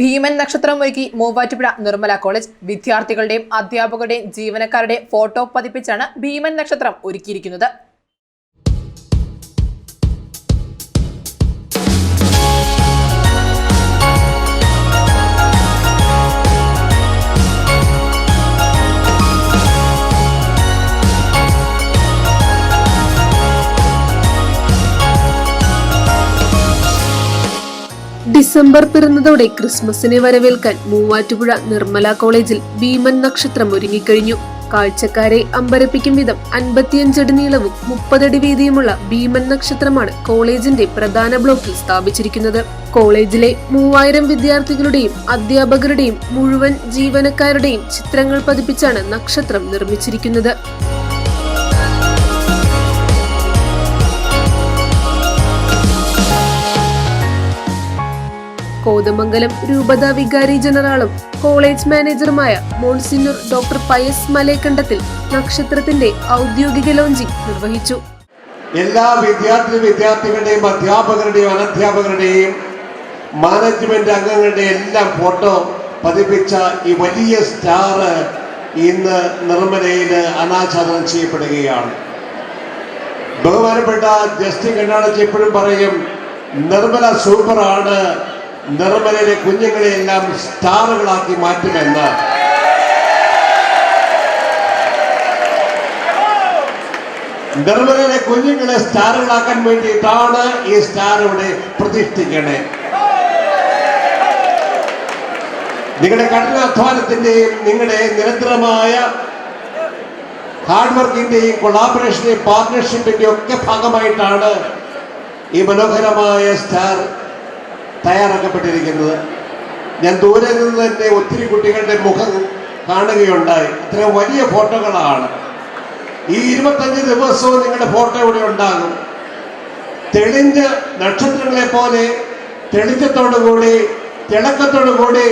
ഭീമൻ നക്ഷത്രം ഒരുക്കി മൂവാറ്റുപുഴ നിർമ്മല കോളേജ് വിദ്യാർത്ഥികളുടെയും അധ്യാപകരുടെയും ജീവനക്കാരുടെയും ഫോട്ടോ പതിപ്പിച്ചാണ് ഭീമൻ നക്ഷത്രം ഒരുക്കിയിരിക്കുന്നത്. ഡിസംബർ പിറന്നതോടെ ക്രിസ്മസിനെ വരവേൽക്കാൻ മൂവാറ്റുപുഴ നിർമ്മല കോളേജിൽ ഭീമൻ നക്ഷത്രം ഒരുങ്ങിക്കഴിഞ്ഞു. കാഴ്ചക്കാരെ അമ്പരപ്പിക്കും വിധം അൻപത്തിയഞ്ചടി നീളവും മുപ്പതടി വീതിയുമുള്ള ഭീമൻ നക്ഷത്രമാണ് കോളേജിന്റെ പ്രധാന ബ്ലോക്കിൽ സ്ഥാപിച്ചിരിക്കുന്നത്. കോളേജിലെ മൂവായിരം വിദ്യാർത്ഥികളുടെയും അധ്യാപകരുടെയും മുഴുവൻ ജീവനക്കാരുടെയും ചിത്രങ്ങൾ പതിപ്പിച്ചാണ് നക്ഷത്രം നിർമ്മിച്ചിരിക്കുന്നത്. കോതമംഗലം രൂപത വികാരി ജനറാളും കോളേജ് മാനേജറുമായ മോൺസിന്നൂർ ഡോക്ടർ പയസ് മലേക്കണ്ടത്തിൽ നക്ഷത്രത്തിന്റെ ഔദ്യോഗിക ലോഞ്ചിങ് നിർവഹിച്ചു. എല്ലാ വിദ്യാർത്ഥി വിദ്യാർത്ഥികളുടെയും അധ്യാപകരുടെയും അനധ്യാപകരുടെയും മാനേജ്മെന്റ് അംഗങ്ങളുടെ എല്ലാം ഫോട്ടോ പതിപ്പിച്ച ഈ വലിയ സ്റ്റാർ ഇന്ന് നിർമ്മലയിൽ അനാച്ഛാദനം ചെയ്യപ്പെടുകയാണ്. ബഹുമാനപ്പെട്ട ജസ്റ്റിൻ കണ്ണാടച്ച് എപ്പോഴും പറയും നിർമ്മല സൂപ്പറാണ് നിർമ്മലയിലെ കുഞ്ഞുങ്ങളെയെല്ലാം സ്റ്റാറുകളാക്കി മാറ്റുമെന്ന്. നിർമ്മലയിലെ കുഞ്ഞുങ്ങളെ സ്റ്റാറുകളാക്കാൻ വേണ്ടിയിട്ടാണ് ഈ സ്റ്റാർ ഇവിടെ പ്രതിഷ്ഠിക്കണേ. നിങ്ങളുടെ കഠിനാധ്വാനത്തിന്റെയും നിങ്ങളുടെ നിരന്തരമായ ഹാർഡ് വർക്കിന്റെയും കൊളാബറേഷന്റെയും പാർട്ട്ണർഷിപ്പിന്റെയും ഒക്കെ ഭാഗമായിട്ടാണ് ഈ മനോഹരമായ സ്റ്റാർ തയ്യാറാക്കപ്പെട്ടിരിക്കുന്നത്. ഞാൻ ദൂരെ നിന്ന് തന്നെ ഒത്തിരി കുട്ടികളുടെ മുഖം കാണുകയുണ്ടായി. അത്ര വലിയ ഫോട്ടോകളാണ്. ഈ ഇരുപത്തഞ്ച് ദിവസവും നിങ്ങളുടെ ഫോട്ടോ ഇവിടെ ഉണ്ടാകും. തെളിഞ്ഞ നക്ഷത്രങ്ങളെ പോലെ തെളിച്ചത്തോടുകൂടി തിളക്കത്തോടുകൂടി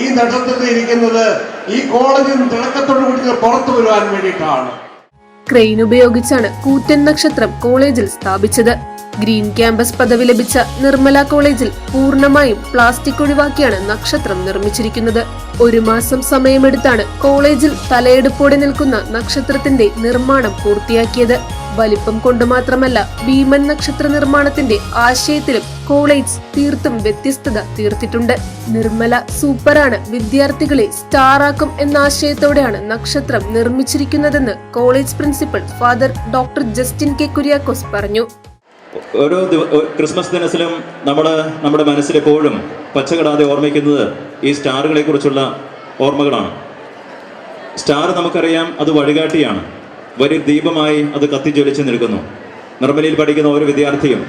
ഈ നക്ഷത്രത്തിൽ ഇരിക്കുന്നത് ഈ കോളേജിൽ നിന്ന് തിളക്കത്തോടു കൂടി ഇത് പുറത്തു വരുവാൻ വേണ്ടിയിട്ടാണ്. ക്രെയിൻ ഉപയോഗിച്ചാണ് കൂറ്റൻ നക്ഷത്രം കോളേജിൽ സ്ഥാപിച്ചത്. ഗ്രീൻ ക്യാമ്പസ് പദവി ലഭിച്ച നിർമ്മല കോളേജിൽ പൂർണമായും പ്ലാസ്റ്റിക് ഒഴിവാക്കിയാണ് നക്ഷത്രം നിർമ്മിച്ചിരിക്കുന്നത്. ഒരു മാസം സമയമെടുത്താണ് കോളേജിൽ തലയെടുപ്പോടെ നിൽക്കുന്ന നക്ഷത്രത്തിന്റെ നിർമ്മാണം പൂർത്തിയാക്കിയത്. വലിപ്പം കൊണ്ട് മാത്രമല്ല ഭീമൻ നക്ഷത്ര നിർമ്മാണത്തിന്റെ ആശയത്തിലും കോളേജ് തീർത്തും വ്യത്യസ്തത തീർത്തിട്ടുണ്ട്. നിർമ്മല സൂപ്പറാണ് വിദ്യാർത്ഥികളെ സ്റ്റാറാക്കും എന്ന ആശയത്തോടെയാണ് നക്ഷത്രം നിർമ്മിച്ചിരിക്കുന്നതെന്ന് college principal father doctor Justin K Kuriakose പറഞ്ഞു. ഓരോ ക്രിസ്മസ് ദിനത്തിലും നമ്മൾ നമ്മുടെ മനസ്സിലെപ്പോഴും പച്ചകടാതെ ഓർമ്മിക്കുന്നത് ഈ സ്റ്റാറുകളെ കുറിച്ചുള്ള ഓർമ്മകളാണ്. സ്റ്റാർ നമുക്കറിയാം അത് വഴികാട്ടിയാണ്. വലിയ ദീപമായി അത് കത്തിജ്വലിച്ച് നിൽക്കുന്നു. നിർമ്മലയിൽ പഠിക്കുന്ന ഓരോ വിദ്യാർത്ഥിയും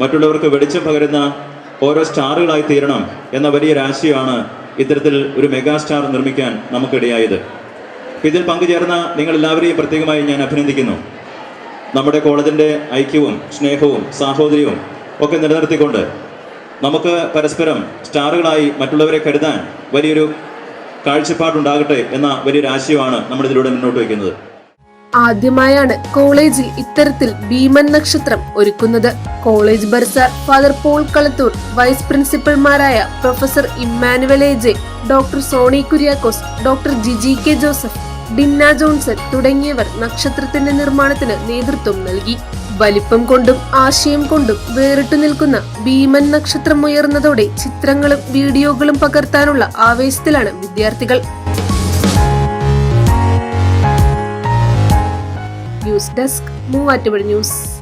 മറ്റുള്ളവർക്ക് വെളിച്ചം പകരുന്ന ഓരോ സ്റ്റാറുകളായി തീരണം എന്ന വലിയ രാശിയാണ് ഇത്തരത്തിൽ ഒരു മെഗാ സ്റ്റാർ നിർമ്മിക്കാൻ നമുക്കിടയായത്. ഇതിൽ പങ്കുചേർന്ന നിങ്ങളെല്ലാവരെയും പ്രത്യേകമായി ഞാൻ അഭിനന്ദിക്കുന്നു. നമ്മുടെ കോളേജിന്റെ ഐക്യവും സ്നേഹവും സാഹോദര്യവും ഒക്കെ നിലനിർത്തിക്കൊണ്ട് നമുക്ക് പരസ്പരം സ്റ്റാറുകളായി മറ്റുള്ളവരെ കരുതാൻ വലിയൊരു കാഴ്ചപ്പാടുണ്ടാകട്ടെ എന്ന വലിയൊരു ആശയമാണ് നമ്മൾ ഇതിലൂടെ മുന്നോട്ട് വയ്ക്കുന്നത്. ആദ്യമായാണ് കോളേജിൽ ഇത്തരത്തിൽ ഭീമൻ നക്ഷത്രം ഒരുക്കുന്നത്. College bursar father Paul Kalathoor vice പ്രിൻസിപ്പൽമാരായ professor Emmanuel A J doctor Sony Kuriakose doctor Jiji K Joseph Dinna Johnson തുടങ്ങിയവർ നക്ഷത്രത്തിന്റെ നിർമ്മാണത്തിന് നേതൃത്വം നൽകി. വലിപ്പം കൊണ്ടും ആശയം കൊണ്ടും വേറിട്ടു നിൽക്കുന്ന ഭീമൻ നക്ഷത്രം ഉയർന്നതോടെ ചിത്രങ്ങളും വീഡിയോകളും പകർത്താനുള്ള ആവേശത്തിലാണ് വിദ്യാർത്ഥികൾ. News desk Muvattupuzha news.